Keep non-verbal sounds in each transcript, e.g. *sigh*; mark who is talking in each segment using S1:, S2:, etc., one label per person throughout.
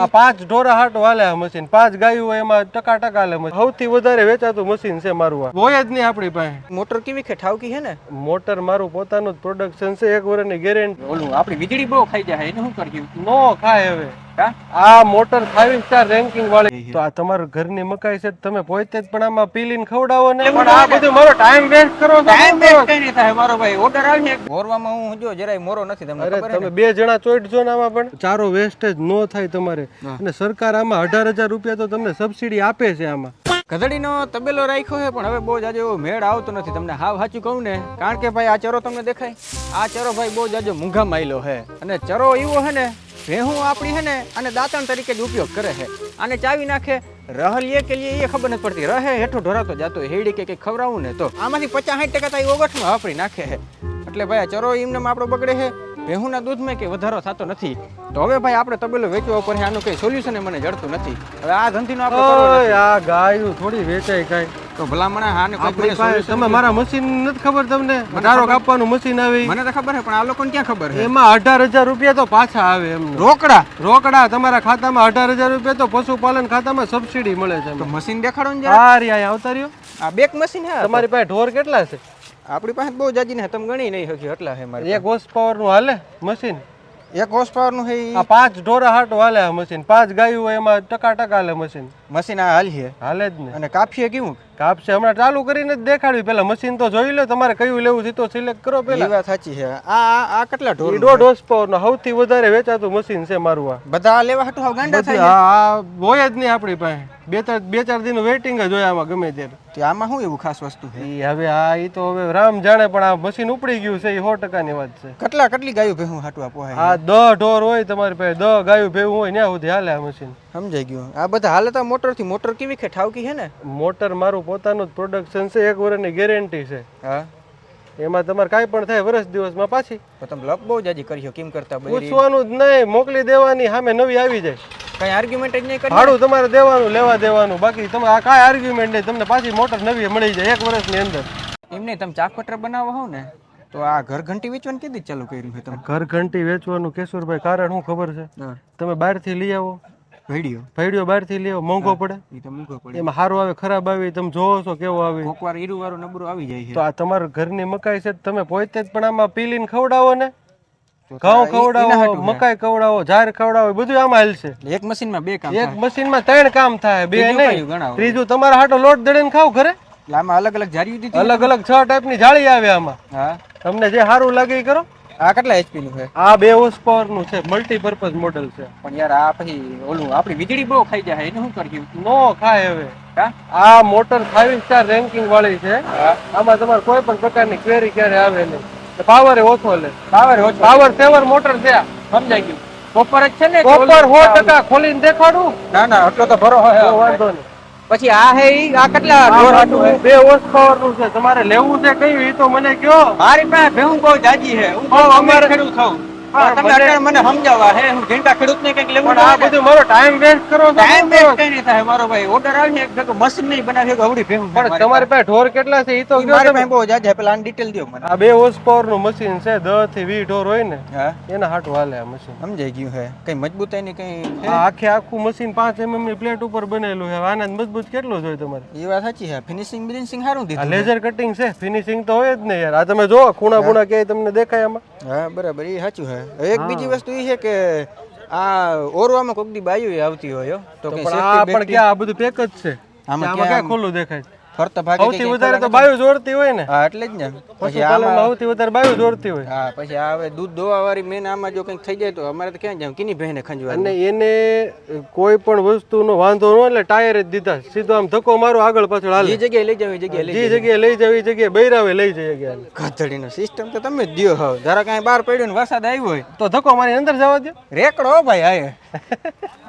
S1: આ પાંચ ઢોરા હાટ આ મશીન. પાંચ ગાયું હોય એમાં ટકા ટકા હાલે મશીન. સૌથી વધારે વેચાતું મશીન છે મારું આ. હોય જ નહીં આપણી પાસે.
S2: મોટર કેવી કે ઠાવકી છે ને?
S1: મોટર મારું પોતાનું જ પ્રોડક્શન છે. એક વર્ષની ગેરંટી
S2: ઓલું આપણી વીજળી બહુ ખાઈ જાય એને શું કર્યું
S1: નો ખાય હવે. આ મોટર ફાઈવ સ્ટાર રેન્કિંગ વાળી. તો આ તમારું ઘરની મકાઈ છે તમે પોતે જ પણ આમાં પીલીને ખવડાવો ને પણ આ બધું મારો ટાઈમ વેસ્ટ કરો
S2: ટાઈમ વેસ્ટ કઈ નહીં થાય? મારો ભાઈ ઓર્ડર આવી મોરવામાં હું જો જરાય મોરો નથી તમને
S1: અરે
S2: ખબર
S1: તમે બે જણા ચોઈટજો ને આમાં પણ. ચારો વેસ્ટેજ નો થાય તમારે. અને સરકાર આમાં અઢાર હજાર રૂપિયા તો તમને સબસિડી આપે છે આમાં.
S2: ગધડીનો તબેલો રાખ્યો છે પણ હવે બહુ જાજો એવો મેળ આવતો નથી. તમને હાવ સાચું કહું ને કારણ કે ભાઈ આ ચરો તમને દેખાય? આ ચરો ભાઈ બહુ જાજો મૂંઘા માયલો છે. અને ચરો એવો છે ને ભેહું આપણી છે ને અને દાંતણ તરીકે જ ઉપયોગ કરે છે. આને ચાવી નાખે રહલીએ કે લીએ એ ખબર નથી પડતી. રહે હેઠો ઢોરાતો જાતો હેડી કે કંઈક ખવડાવું ને તો. આમાંથી પચાસ સાઠ ટકા તો એ ઓગઠમાં વાપરી નાખે છે. એટલે ભાઈ ચરો એમને આપણો બગડે છે. ભેહુંના દૂધમાં કે વધારો થતો નથી. તો હવે ભાઈ આપણે તબેલો વેચવા પડે આનું કંઈ સોલ્યુશન મને જડતું નથી. હવે આ ધંધીનો આપણે
S1: આ ગાયું થોડી વેચાય કાંઈ.
S2: તો ભલામણ મને
S1: તમે મારા મશીન નથી ખબર તમને? ધારો કાપવાનું મશીન આવી.
S2: મને તો ખબર છે પણ આ લોકોને ક્યાં ખબર છે?
S1: એમાં અઢાર હજાર રૂપિયા તો પાછા આવે એમ
S2: રોકડા?
S1: રોકડા. તમારા ખાતામાં અઢાર હજાર રૂપિયા તો પશુપાલન ખાતામાં સબસિડી મળે છે
S2: તો મશીન દેખાડો ને
S1: આ રહ્યા અહીંયા આવતા રહ્યો.
S2: આ બેક મશીન હે
S1: તમારી પાસે ઢોર કેટલા છે?
S2: આપણી પાસે બહુ જાજી ને તમે ગણી નહીં શક્યો એટલા છે મારે
S1: એક હોર્સ પાવરનું હાલે મશીન
S2: એક હોર્સ પાવરનું હે
S1: આ પાંચ ઢોરા હાટ હાલે આ મશીન પાંચ ગાયું હોય એમાં ટકા ટકા હાલે મશીન
S2: મશીન આ હાલ છે.
S1: હાલે જ ને.
S2: અને કાફીએ કેવું?
S1: કાપશે હમણાં ચાલુ કરીને જ દેખાડ્યું પેલા મશીન તો જોઈ લો તમારે કયું લેવું છે તો સિલેક્ટ કરો
S2: એ
S1: પેલા.
S2: વાત સાચી છે. આ આ કેટલા ઢોર
S1: દોઢ હોર્સ પાવરનું સૌથી વધારે વેચાતું મશીન છે મારું આ.
S2: બધા લેવા હાટુ હાવ ગાંડા થાય
S1: આ આ હોય જ નહીં આપણી પાસે. બે ચાર બે ચાર દિન વેઇટિંગ જ હોય આમાં ગમે ત્યારે.
S2: તે આમાં શું એવું ખાસ વસ્તુ છે?
S1: એ હવે આ એ તો હવે રામ જાણે પણ આ મશીન ઉપડી ગયું છે એ સો ટકાની વાત છે.
S2: કેટલા કેટલી ગાયું ભેહું હાટુ આ પોહાય?
S1: આ દહ ઢોર હોય તમારી પાસે દહ ગાયું ભેહું હોય ત્યાં સુધી હાલે આ મશીન
S2: સમજાઈ ગયું. આ બધા હાલતા મોટરથી મોટર કેવી કે ઠાવકી છે ને?
S1: મોટર મારું પોતાનું જ પ્રોડક્શન છે એક વર્ષની ગેરંટી છે.
S2: હા?
S1: એમાં તમારે કાંઈ પણ થાય વર્ષ દિવસમાં પાછી.
S2: તમે લપ બહુ જાજી કર્યો કેમ કરતા
S1: પૂછવાનું જ નહીં મોકલી દેવાની સામે નવી આવી જાય.
S2: કઈ આર્ગ્યુમેન્ટ જ નહીં કરી?
S1: ભાડું તમારે દેવાનું લેવા દેવાનું બાકી તમે આ કાંઈ આર્ગ્યુમેન્ટ નહીં તમને પાછી મોટર નવી મળી જાય એક વર્ષની અંદર.
S2: એમ નહીં તમે ચાકપટર બનાવવા હોવ ને તો આ ઘર ઘંટી વેચવાનું કીધી ચાલુ કર્યું છે તમે?
S1: ઘર ઘંટી વેચવાનું કેશુરભાઈ કારણ શું ખબર છે? તમે બહારથી લઈ આવો. ભેડિયો. બહારથી લેવો મોંઘો પડે.
S2: એ તો મોંઘો પડે.
S1: એમાં સારું આવે ખરાબ આવે તમે જોવો છો કેવો આવે.
S2: કોકવાર ઈરું વાળું નબળું આવી જાય છે.
S1: તો આ તમારા ઘરની મકાઈ છે તમે પોતે જ પણ આમાં પીલીને ખવડાવો ને. ઘઉં ખવડાવો મકાઈ ખવડાવો જાર ખવડાવો બધું આમાં હાલશે.
S2: એક એક મશીનમાં બે કામ
S1: એક મશીનમાં ત્રણ કામ થાય બે નહીં. ત્રીજું તમારા હાટો લોટ દળીને ખાવ ઘરે.
S2: આમાં અલગ અલગ જારી
S1: અલગ અલગ છ ટાઈપની જાળી આવે આમાં. તમને જે સારું લાગે એ કરો.
S2: આ કેટલા એચપી નું છે?
S1: આ બે હોર્સ પાવરનું છે મલ્ટીપર્પઝ મોડેલ છે.
S2: પણ યાર આ પછી ઓલું આપણી વીજળી બહુ ખાઈ જાય એને શું કર્યું
S1: નો ખાય હવે. આ મોટર ફાઈવ સ્ટાર રેન્કિંગ વાળી છે. આમાં તમારે કોઈ પણ પ્રકારની ક્વેરી ક્યારે આવે નહીં. પાવર ઓછો લે.
S2: પાવર ઓછો
S1: પાવર સેવર મોટર છે.
S2: સમજાઈ ગયું. કોપર જ છે ને
S1: કોપર સો ટકા ખોલીને દેખાડું?
S2: ના ના એટલો તો ભરો હોય
S1: વાંધો નહીં.
S2: પછી આ હે ઈ આ કેટલા હે?
S1: બે હોર્સ પાવરનું છે. તમારે લેવું છે કયું એ તો મને કયો.
S2: મારી પાસે ભેહું બહુ જાજી છે. હું બહુ અમીર ખેડૂત છું. તમે
S1: મને-
S2: અત્યારે મને સમજાવવા. હે હું ઘેંટા ખેડૂત ને કંઈક
S1: આ બધું મારો ટાઈમ વેસ્ટ કરો છો.
S2: ટાઈમ વેસ્ટ કઈ નહીં થાય? મારો ભાઈ ઓર્ડર આવી એક ભેગું મશીન નહીં બનાવી એક અવળી ભેહું
S1: પણ તમારી પાસે. ઢોર કેટલા છે? એ તો
S2: મારી પાસે બહુ જાજે પેલા આની ડિટેલ દો મને.
S1: આ બે હોર્સ પાવરનું મશીન છે 10 થી 20 ઢોર હોય ને
S2: હા.
S1: એના હાટું હાલે આ મશીન
S2: સમજાઈ ગયું હે. કઈ મજબૂતાઈ ની કઈ
S1: આ આખે આખું મશીન પાંચ એમએમની પ્લેટ ઉપર બનેલું છે. આનંદ મજબૂત કેટલું જોઈએ તમારે?
S2: એ વાત સાચી છે. ફિનિશિંગ બિનિશિંગ સારું દીધું
S1: લેઝર કટિંગ છે. ફિનિશિંગ તો હોય જ ને યાર. આ તમે જો ખૂણા ખૂણા કે તમને દેખાય આમાં.
S2: હા બરાબર. એ સાચું છે એક બીજી વસ્તુ એ છે કે આ ઓરવામાં કોક દી બાયું આવતી હોય તો
S1: પણ આ પણ ક્યાં? આ બધું પેક જ છે.
S2: આમાં
S1: ક્યાં ખુલ્લું દેખાય?
S2: ફરતા ભાગે
S1: સૌથી વધારે તો બાયું જોડતી હોય ને.
S2: હા એટલે જ ને. પછી
S1: આમાં સૌથી વધારે બાયો જોડતી હોય.
S2: હા પછી આવે દૂધ દોવા વાળી મેન આમાં જો કંઈક થઈ જાય તો અમારે તો ક્યાં જાવ? કિની બહેને ખંજવા
S1: અને એને કોઈ પણ વસ્તુનો વાંધો ન એટલે ટાયર જ દીધા. સીધો આમ ધક્કો મારો આગળ પાછળ હાલે.
S2: જે જગ્યાએ લઈ જવી જગ્યાએ લઈ
S1: જગ્યાએ લઈ જવી જગ્યાએ બૈરાવે લઈ જઈ ગયા
S2: ગધડીનો સિસ્ટમ તો તમે જ દ્યો હવે. જરા કાંઈ બહાર પડ્યો ને વરસાદ આવ્યો હોય.
S1: તો ધક્કો મારી અંદર જવા દો
S2: રેકડો ભાઈ આયે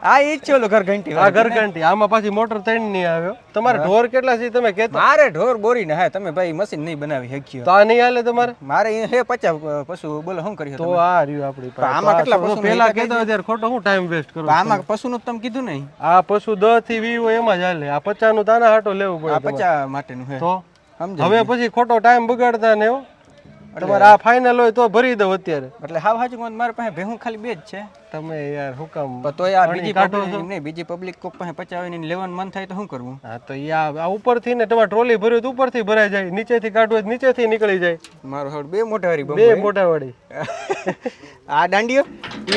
S2: આ ઈ જ છે ઓલો ઘરઘંટી
S1: આ ઘરઘંટી આમાં પાછી મોટર ત્રણ નહીં આવ્યો. તમારે ઢોર કેટલા છે તમે કે
S2: મારે ઢોર બોરી ને હા તમે ભાઈ મશીન નહીં બનાવી શક્યો.
S1: તો આ નહીં હાલે તમારે?
S2: મારે હે પચાસ પશુ બોલો શું કરી
S1: તો આ રહ્યું આપણી પાસે.
S2: આમાં કેટલા
S1: પશુ
S2: એકાદ
S1: કહેતા ત્યારે ખોટો હું ટાઈમ વેસ્ટ કરું
S2: આમાં પશુનું નું તમે કીધું નહીં.
S1: આ પશુ દસથી વીસ હોય એમાં જ હાલે. આ પચાસનું દાના હાટો લેવું પડે
S2: આ
S1: તમારે.
S2: પચાસ માટેનું હે.
S1: તો? હવે પછી ખોટો ટાઈમ બગાડતા ને એવો તમારે આ ફાઇનલ હોય તો ભરી દો અત્યારે.
S2: એટલે હાવ હાચું કહું મારા પાસે ભેહું ખાલી બે જ છે.
S1: તમે યાર હું કામ
S2: તોય આ બીજી નહીં બીજી પબ્લિક કોક પાસે પચાવીને લેવાનું મન થાય તો શું કરવું
S1: હા તો આ ઉપરથી ને તમારે ટ્રોલી ભર્યું તો ઉપરથી ભરાઈ જાય. નીચેથી કાઢવું હોય નીચેથી નીકળી જાય.
S2: મારો હાડ બે મોટા વાળી
S1: બે મોટા વાળી. *laughs*
S2: આ દાંડીઓ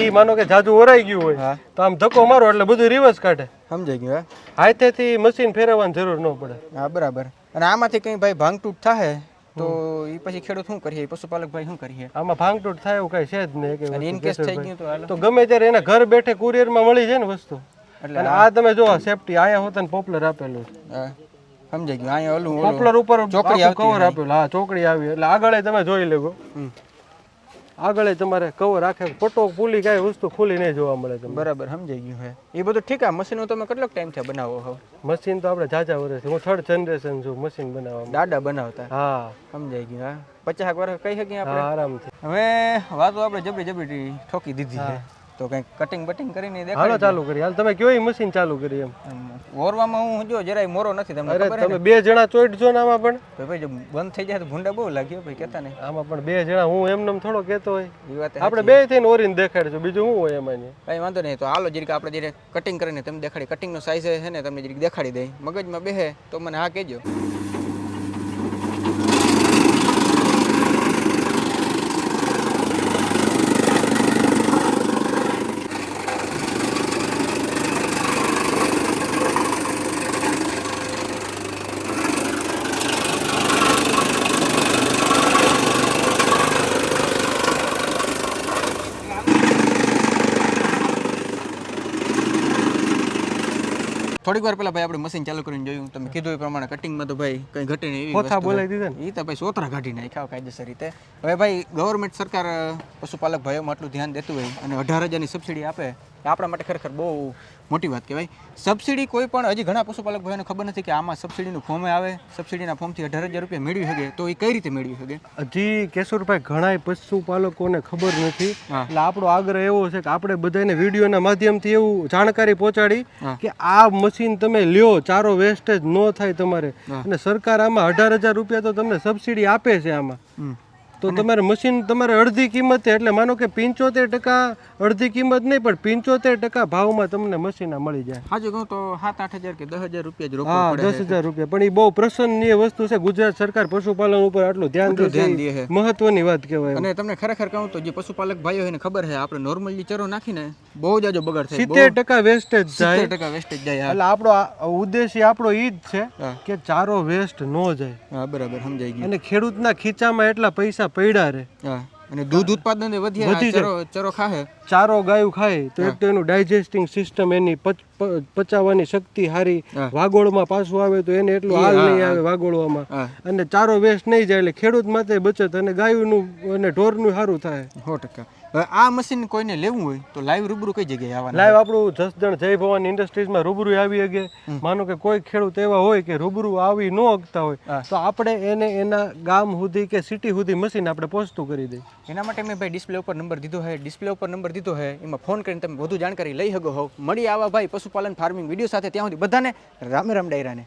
S1: ઈ માનો કે જાજુ ઓરાઈ ગયું હોય. તો આમ ધક્કો મારો એટલે બધું રિવર્સ કાઢે.
S2: સમજાઈ ગયું હા?
S1: હાથેથી મશીન ફેરવવાની જરૂર ન પડે.
S2: હા બરાબર. અને આમાંથી કંઈ ભાઈ ભાંગતૂટ થાય તો એ પછી ખેડૂત શું કરીએ? પશુપાલક ભાઈ શું કરીએ?
S1: આમાં ભાંગતૂટ થાય એવું કઈ છે જ નહીં કે
S2: અને ઇન કેસ થઈ ગયું તો હાલો.
S1: તો ગમે ત્યારે એના ઘર બેઠે કુરિયરમાં મળી જાય ને વસ્તુ.
S2: એટલે
S1: આ તમે જો સેફટી આયા હોતા ને પોપ્યુલર આપેલું.
S2: સમજાઈ ગયું. અહીંયા ઓલું
S1: પોપ્યુલર ઉપર
S2: ચોકડી
S1: કવર આપેલું. હા ચોકડી આવી. એટલે આગળ તમે જોઈ લેગો. આગળ તમારે કવર આખે ફોટો ફૂલી ગાય વસ્તુ ખુલી નહીં જોવા મળે તમને.
S2: બરાબર સમજાઈ ગયું હે. એ બધું ઠીક આ મશીનો તમે કેટલોક ટાઈમ થયા બનાવો હો?
S1: મશીન તો આપણે જાજા વર્ષ હું થર્ડ જનરેશન છું મશીન બનાવવા
S2: દાડા બનાવતા?
S1: હા.
S2: સમજાઈ ગયું હા. પચાસ વર્ષ કહી શકીએ આપણે?
S1: આરામથી.
S2: હવે વાતો આપણે જબરી જબરી ઠોકી દીધી છે તો કંઈક કટિંગ બટિંગ કરીને
S1: હાલો ચાલુ કરી. હાલ તમે કયો મશીન ચાલુ કરી એમ.
S2: ઓરવામાં હું જો જરાય મોરો નથી તમને
S1: અરે તમે બે જણા ચોટજો ને આમાં પણ.
S2: તો ભાઈ જો બંધ થઈ જાય તો ભૂંડા બહુ લાગ્યો ભાઈ કહેતા નહીં.
S1: આમાં પણ બે જણા હું એમને થોડો કહેતો હોય.
S2: એ વાત
S1: આપણે બે થઈને ઓરીને દેખાડજો બીજું શું હોય એમાં?
S2: કઈ વાંધો નહીં તો હાલો જરીક આપણે જરીક કટિંગ કરીને તમે દેખાડી. કટિંગનો સાઈઝ છે ને તમને જરીક દેખાડી દઈ. મગજમાં બેહે તો મને હા કહેજો. થોડીક વાર પહેલા ભાઈ આપણે મશીન ચાલુ કરીને જોયું. તમે કીધું એ પ્રમાણે કટિંગમાં તો ભાઈ કંઈ ઘટે નહીં
S1: પોથા બોલાવી દીધા ને?
S2: એ તો ભાઈ સોતરા કાઢી નાખ્યા કાયદેસર રીતે. હવે ભાઈ ગવર્મેન્ટ સરકાર પશુપાલક ભાઈઓમાં આટલું ધ્યાન દેતું હોય અને અઢાર હજારની સબસિડી આપે આપણા માટે ખરેખર બહુ મોટી વાત કહેવાય. સબસિડી કોઈ પણ હજી ઘણા પશુપાલક ભાઈઓને ખબર નથી કે આમાં સબસિડીનું ફોર્મે આવે સબસિડીના ફોર્મથી અઢાર હજાર રૂપિયા મેળવી શકે તો એ કઈ રીતે મેળવી શકે?
S1: હજી કેશોરભાઈ ઘણાય પશુપાલકોને ખબર નથી. એટલે આપણો આગ્રહ એવો છે કે આપણે બધાને વિડીયોના માધ્યમથી એવું જાણકારી પહોંચાડી કે આ મશીન તમે લ્યો ચારો વેસ્ટેજ ન થાય તમારે. અને સરકાર આમાં અઢાર હજાર રૂપિયા તો તમને સબસિડી આપે છે આમાં. તો તમારે મશીન તમારે અડધી કિંમતે એટલે માનો કે પંચોતેર ટકા અડધી કિંમત નહીં પણ પંચોતેર ટકા ભાવમાં તમને મશીન મળી જાય.
S2: હાજુ કહું તો સાત આઠ હજાર કે દસ હજાર રૂપિયા જ રોકવા પડે
S1: દસ હજાર રૂપિયા. પણ એ બહુ પ્રસન્નીય વસ્તુ છે. ગુજરાત સરકાર પશુપાલન ઉપર આટલું ધ્યાન દે છે એ મહત્વની વાત કહેવાય.
S2: અને તમને ખરેખર કહું તો જે પશુપાલક ભાઈઓ એને ખબર છે આપણે નોર્મલી ચરો નાખીને બહુ જાજો બગાડ થાય.
S1: સિત્તેર ટકા વેસ્ટેજ જાય.
S2: ટકા વેસ્ટેજ જાય
S1: એટલે આપણો ઉદ્દેશ્ય આપણો ઈ જ છે કે ચારો વેસ્ટ ન જાય.
S2: હા બરાબર સમજાઈ ગયું.
S1: અને ખેડૂતના ખીચામાં એટલા પૈસા પડ્યા રહે
S2: હા અને દૂધ ઉત્પાદન
S1: વધી
S2: ચરો ચરો ખાહે.
S1: ચારો ગાયું ખાય તો એક તો એનું ડાયજેસ્ટિંગ સિસ્ટમ એની પચાવવાની શક્તિ સારી
S2: હા.
S1: વાગોળમાં પાછું આવે તો એને એટલું હાલ નહીં આવે વાગોળવામાં. અને ચારો વેસ્ટ નહીં જાય એટલે ખેડૂત માટે બચત અને ગાયનું અને ઢોરનું સારું થાય.
S2: સો ટકા. હવે આ મશીન કોઈને લેવું હોય તો લાઈવ રૂબરૂ કઈ જગ્યાએ આવવાનું
S1: લાઈવ આપણું જસદણ જય ભવાની ઇન્ડસ્ટ્રીઝમાં રૂબરૂ આવી શકે. માનો કે કોઈ ખેડૂત એવા હોય કે રૂબરૂ આવી ન અગતા હોય તો આપણે એને એના ગામ સુધી કે સિટી સુધી મશીન આપણે પહોંચતું કરી દઈએ.
S2: એના માટે મેં ભાઈ ડિસ્પ્લે ઉપર નંબર દીધો છે ડિસ્પ્લે ઉપર નંબર દીધો છે એમાં ફોન કરીને તમે વધુ જાણકારી લઈ શકો હો. મળી આવા ભાઈ પશુપાલન ફાર્મિંગ વીડિયો સાથે ત્યાં સુધી બધાને રામે રામ ડાયરાને.